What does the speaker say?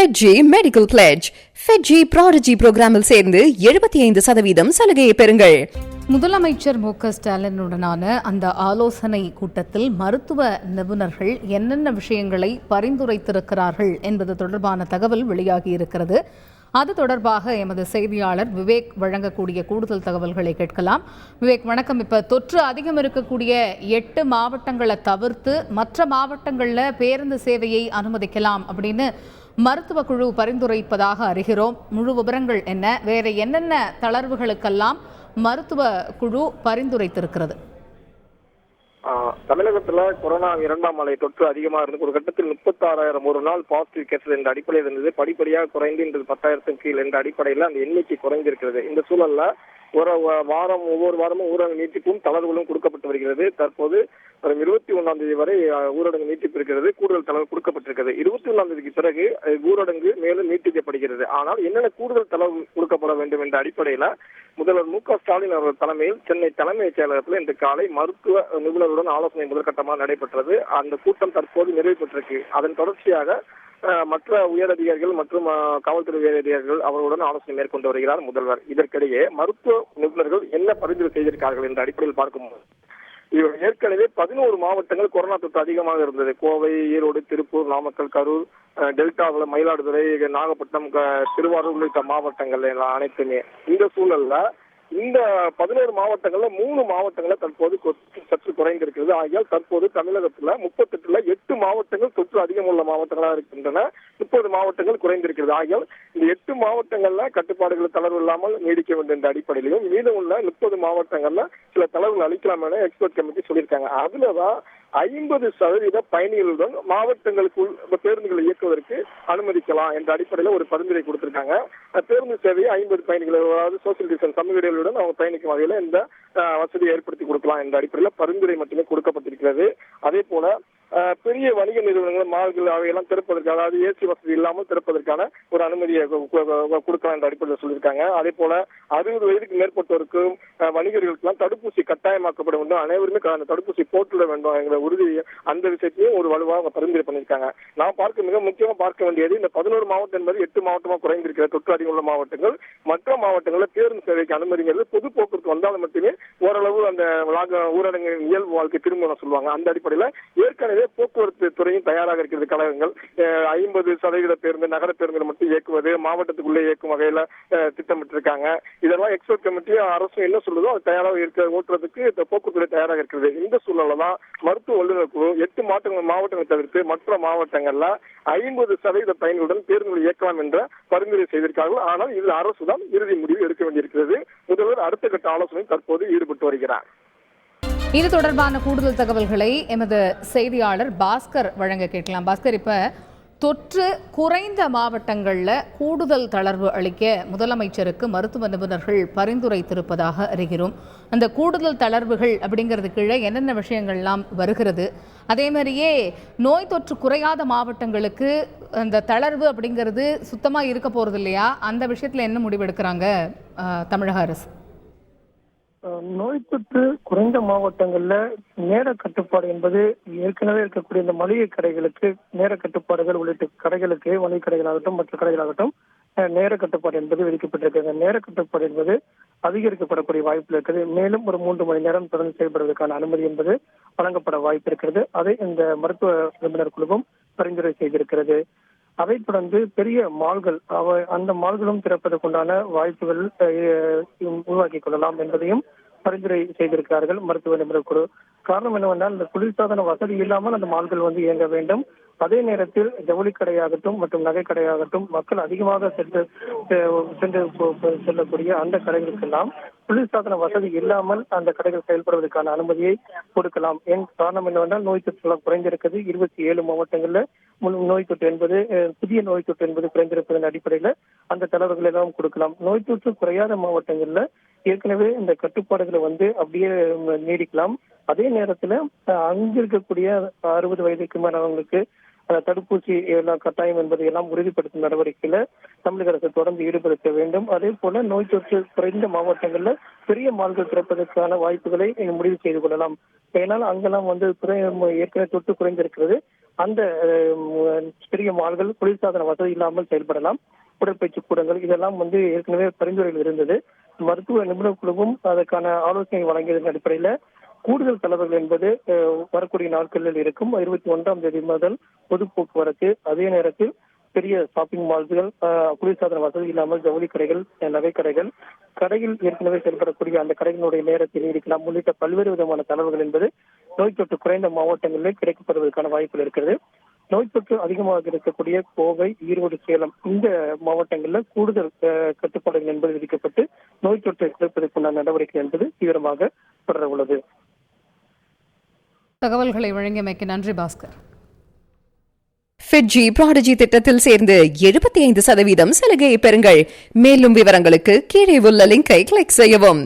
ஃபெட்ஜி medical pledge ஃபெட்ஜி prodigy புரோகிராமில் சேர்ந்து எழுபத்தி ஐந்து சதவீதம் சலுகையை பெறுங்கள். முதலமைச்சர் மு க ஸ்டாலினுடனான அந்த ஆலோசனை கூட்டத்தில் மருத்துவ நிபுணர்கள் என்னென்ன விஷயங்களை பரிந்துரைத்திருக்கிறார்கள் என்பது தொடர்பான தகவல் வெளியாகி இருக்கிறது. அது தொடர்பாக எமது செய்தியாளர் விவேக் வழங்கக்கூடிய கூடுதல் தகவல்களை கேட்கலாம். விவேக் வணக்கம். இப்போ தொற்று அதிகம் இருக்கக்கூடிய எட்டு மாவட்டங்களை தவிர்த்து மற்ற மாவட்டங்களில் பேருந்து சேவையை அனுமதிக்கலாம் அப்படின்னு மருத்துவ குழு பரிந்துரைப்பதாக அறிகிறோம். முழு விவரங்கள் என்ன? வேற என்னென்ன தளர்வுகளுக்கெல்லாம் மருத்துவ குழு பரிந்துரைத்திருக்கிறது? ஆஹ் தமிழகத்துல கொரோனா இரண்டாம் அலை தொற்று அதிகமா இருந்து ஒரு கட்டத்தில் முப்பத்தாறாயிரம் ஒரு நாள் பாசிட்டிவ் கேசஸ் என்ற அடிப்படையில் இருந்தது. படிப்படியாக குறைந்து இன்று பத்தாயிரத்துக்கு கீழ் என்ற அடிப்படையில் அந்த எண்ணிக்கை குறைந்திருக்கிறது. இந்த சூழல்ல ஒரு வ- வாரம் ஒவ்வொரு வாரமும் ஊரடங்கு நீட்டிப்பும் தளர்வுகளும் கொடுக்கப்பட்டு வருகிறது. தற்போது வரும் இருபத்தி ஒன்றாம் தேதி வரை ஊரடங்கு நீட்டிப்பு இருக்கிறது. கூடுதல் தளர்வு கொடுக்கப்பட்டிருக்கிறது. இருபத்தி ஒன்றாம் தேதிக்கு பிறகு ஊரடங்கு மேலும் நீட்டிக்கப்படுகிறது. ஆனால் என்னென்ன கூடுதல் தளர்வு கொடுக்கப்பட வேண்டும் என்ற அடிப்படையில முதல்வர் மு க ஸ்டாலின் அவர்கள் தலைமையில் சென்னை தலைமைச் செயலகத்தில் இன்று காலை மருத்துவ நிபுணருடன் ஆலோசனை முதற்கட்டமாக நடைபெற்றது. அந்த கூட்டம் தற்போது நிறைவு பெற்றிருக்கு. அதன் தொடர்ச்சியாக மற்ற உயரதிகாரிகள் மற்றும் காவல்துறை காவல்துறை உயரதிகாரிகள் அவர்களுடன் ஆலோசனை மேற்கொண்டு வருகிறார் முதல்வர். இதற்கிடையே மருத்துவ நிபுணர்கள் என்ன பரிந்துரை செய்திருக்கார்கள் என்ற அடிப்படையில் பார்க்கும்போது இவர் ஏற்கனவே பதினோரு மாவட்டங்கள் கொரோனா தொற்று அதிகமாக இருந்தது. கோவை ஈரோடு திருப்பூர் நாமக்கல் கரூர் அஹ், டெல்டாவில் மயிலாடுதுறை நாகப்பட்டினம் திருவாரூர் உள்ளிட்ட மாவட்டங்கள் எல்லாம் அனைத்துமே. இந்த சூழல்ல இந்த பதினோரு மாவட்டங்கள்ல மூணு மாவட்டங்கள்ல தற்போது இருக்கிறது ஆகியால் தற்போது தமிழகத்துல முப்பத்தெட்டுல எட்டு மாவட்டங்கள் தொற்று அதிகம் உள்ள மாவட்டங்களா இருக்கின்றன. முப்பது மாவட்டங்கள் குறைந்திருக்கிறது. ஆகியால் இந்த எட்டு மாவட்டங்கள்ல கட்டுப்பாடுகள் தளர்வு இல்லாமல் நீடிக்க வேண்டும் என்ற அடிப்படையிலும் மீதம் உள்ள முப்பது மாவட்டங்கள்ல சில தளர்வுகள் அளிக்கலாம் என எக்ஸ்பர்ட் கமிட்டி சொல்லியிருக்காங்க. அதுலதான் ஐம்பது சதவீத பயணிகளுடன் மாவட்டங்களுக்குள் இந்த பேருந்துகளை இயக்குவதற்கு அனுமதிக்கலாம் என்ற அடிப்படையில் ஒரு பரிந்துரை கொடுத்திருக்காங்க. பேருந்து சேவையை ஐம்பது பயணிகள் அதாவது சோசியல் டிஸ்டன்ஸ் சமூக இடைவெளியுடன் அவங்க பயணிக்கும் வகையில இந்த வசதியை ஏற்படுத்தி கொடுக்கலாம் என்ற அடிப்படையில் பரிந்துரை மட்டுமே கொடுக்கப்பட்டிருக்கிறது. அதே போல பெரிய வணிக நிறுவனங்கள் மால்கள் அவையெல்லாம் திறப்பதற்கு அதாவது ஏசி வசதி இல்லாமல் திறப்பதற்கான ஒரு அனுமதியை கொடுக்கலாம் என்ற அடிப்படையில் சொல்லியிருக்காங்க. அதே போல அறுபது வயதுக்கு மேற்பட்டோருக்கும் வணிகர்களுக்கெல்லாம் தடுப்பூசி கட்டாயமாக்கப்பட வேண்டும். அனைவருமே தடுப்பூசி போட்டுவிட வேண்டும் என்கிற உறுதி அந்த விஷயத்தையும் ஒரு வலுவாக பரிந்துரை பண்ணியிருக்காங்க. நான் பார்க்க மிக முக்கியமா பார்க்க வேண்டியது இந்த பதினோரு மாவட்டம் என்பது எட்டு மாவட்டமா குறைந்திருக்கிற தொற்று அதிகம் உள்ள மாவட்டங்கள். மற்ற மாவட்டங்களில் பேருந்து சேவைக்கு அனுமதிங்கிறது பொது போக்குவரத்து வந்தால் மட்டுமே ஓரளவு அந்த லாக- ஊரடங்கு இயல்பு வாழ்க்கை திரும்ப சொல்லுவாங்க. அந்த அடிப்படையில் ஏற்கனவே போக்குவரத்து துறையும் தயாராக இருக்கிறது. கழகங்கள் ஐம்பது சதவீத பேருந்து நகர பேருந்துகள் மட்டும் இயக்குவது மாவட்டத்துக்குள்ளே இயக்கும் வகையில் திட்டமிட்டிருக்காங்க. இதெல்லாம் எக்ஸ்பர்ட் கமிட்டி அரசும் என்ன சொல்லுதோ அது தயாராக இருக்க ஓட்டுறதுக்கு இந்த போக்குவரத்து தயாராக இருக்கிறது. இந்த சூழல்ல தான் மருத்துவ வல்லுநர் குழு எட்டு மாவட்டங்கள் மாவட்டங்களை தவிர்த்து மற்ற மாவட்டங்கள்ல ஐம்பது சதவீத பயணிகளுடன் பேருந்துகளை இயக்கலாம் என்ற பரிந்துரை செய்திருக்கார்கள் ஆனால் இதில் அரசு தான் இறுதி முடிவு எடுக்க வேண்டியிருக்கிறது. முதல்வர் அடுத்த கட்ட ஆலோசனை தற்போது ஈடுபட்டு வருகிறார். இது தொடர்பான கூடுதல் தகவல்களை எமது செய்தியாளர் பாஸ்கர் வழங்க கேட்கலாம். பாஸ்கர் இப்ப தொற்று குறைந்த மாவட்டங்களில் கூடுதல் தளர்வு அளிக்க முதலமைச்சருக்கு மருத்துவ நிபுணர்கள் பரிந்துரைத்திருப்பதாக அறிகிறோம். அந்த கூடுதல் தளர்வுகள் அப்படிங்கிறது கீழே என்னென்ன விஷயங்கள்லாம் வருகிறது? அதே மாதிரியே நோய் தொற்று குறையாத மாவட்டங்களுக்கு அந்த தளர்வு அப்படிங்கிறது சுத்தமாக இருக்க போகிறது இல்லையா அந்த விஷயத்தில் என்ன முடிவெடுக்கிறாங்க தமிழக அரசு? நோய் தொற்று குறைந்த மாவட்டங்கள்ல நேர கட்டுப்பாடு என்பது ஏற்கனவே இருக்கக்கூடிய இந்த மளிகை கடைகளுக்கு நேர கட்டுப்பாடுகள் உள்ளிட்ட கடைகளுக்கு மளிகை கடைகளாகட்டும் மற்ற கடைகளாகட்டும் நேர கட்டுப்பாடு என்பது விதிக்கப்பட்டிருக்கிறது நேர கட்டுப்பாடு என்பது அதிகரிக்கப்படக்கூடிய வாய்ப்பு இருக்கிறது மேலும் ஒரு மூன்று மணி நேரம் தொடர்ந்து செயல்படுவதற்கான அனுமதி என்பது வழங்கப்பட வாய்ப்பு இருக்கிறது. அதை இந்த மருத்துவ நிபுணர் குழுவும் பரிந்துரை செய்திருக்கிறது. அதைத் தொடர்ந்து பெரிய மால்கள் அவ அந்த மால்களும் திறப்பதற்குண்டான வாய்ப்புகள் அஹ், உருவாக்கிக் கொள்ளலாம் என்பதையும் பரிந்துரை செய்திருக்கிறார்கள் மருத்துவ நிபுணர் குழு. காரணம் என்னவென்றால் இந்த குளிர்சாதன வசதி இல்லாமல் அந்த மால்கள் வந்து இயங்க வேண்டும். அதே நேரத்தில் ஜவுளி கடையாகட்டும் மற்றும் நகை கடையாகட்டும் மக்கள் அதிகமாக சென்று சென்று செல்லக்கூடிய அந்த கடைகளுக்கெல்லாம் குளிர்சாதன வசதி இல்லாமல் அந்த கடைகள் செயல்படுவதற்கான அனுமதியை கொடுக்கலாம். என் காரணம் என்னவென்றால் நோய் தொற்றுலாம் குறைந்திருக்கிறது. இருபத்தி ஏழு மாவட்டங்கள்ல நோய் தொற்று என்பது புதிய நோய் தொற்று என்பது குறைந்திருப்பதன் அடிப்படையில அந்த தளர்வுகள் எல்லாம் கொடுக்கலாம். நோய் தொற்று குறையாத மாவட்டங்கள்ல ஏற்கனவே இந்த கட்டுப்பாடுகளை வந்து அப்படியே நீடிக்கலாம். அதே நேரத்துல அங்கிருக்கக்கூடிய அறுபது வயதுக்கு மேலவங்களுக்கு அந்த தடுப்பூசி எல்லாம் கட்டாயம் என்பதை எல்லாம் உறுதிப்படுத்தும் நடவடிக்கையில தமிழக அரசு தொடர்ந்து ஈடுபடுத்த வேண்டும். அதே போல நோய் தொற்று குறைந்த மாவட்டங்கள்ல பெரிய மால்கள் திறப்பதற்கான வாய்ப்புகளை முடிவு செய்து கொள்ளலாம். ஏன்னால் அங்கெல்லாம் வந்து ஏற்கனவே தொற்று குறைந்திருக்கிறது. அந்த பெரிய மால்கள் குளிர்சாதன வசதி இல்லாமல் செயல்படலாம். உடற்பயிற்சி கூடங்கள் இதெல்லாம் வந்து ஏற்கனவே பரிந்துரையில் இருந்தது. மருத்துவ நிபுணர் குழுவும் அதற்கான ஆலோசனை வழங்கியதன் அடிப்படையில கூடுதல் தளர்வுகள் என்பது வரக்கூடிய நாட்களில் இருக்கும். இருபத்தி ஒன்றாம் தேதி முதல் பொது போக்குவரத்து அதே நேரத்தில் பெரிய ஷாப்பிங் மால்கள் குளிர்சாதன வசதி இல்லாமல் ஜவுளி கடைகள் நகை கடைகள் கடையில் ஏற்கனவே செயல்படக்கூடிய அந்த கடைகளுடைய நேரத்தை நீடிக்கலாம் உள்ளிட்ட பல்வேறு விதமான தளர்வுகள் என்பது நோய் தொற்று குறைந்த மாவட்டங்களிலே கிடைக்கப்படுவதற்கான வாய்ப்புகள் இருக்கிறது. நோய் தொற்று அதிகமாக இருக்கக்கூடிய கோவை ஈரோடு சேலம் இந்த மாவட்டங்களில் கூடுதல் கட்டுப்பாடுகள் என்பது விதிக்கப்பட்டு நோய் தொற்றை குறைப்பதற்குண்டான நடவடிக்கை என்பது தீவிரமாக தொடர உள்ளது தகவல்களை வழங்கியமைக்கு நன்றி பாஸ்கர். ஃபிட்ஜி ப்ராடஜி திட்டத்தில் சேர்ந்து எழுபத்தி ஐந்து சதவீதம் சலுகையை பெறுங்கள். மேலும் விவரங்களுக்கு கீழே உள்ள லிங்கை கிளிக் செய்யவும்.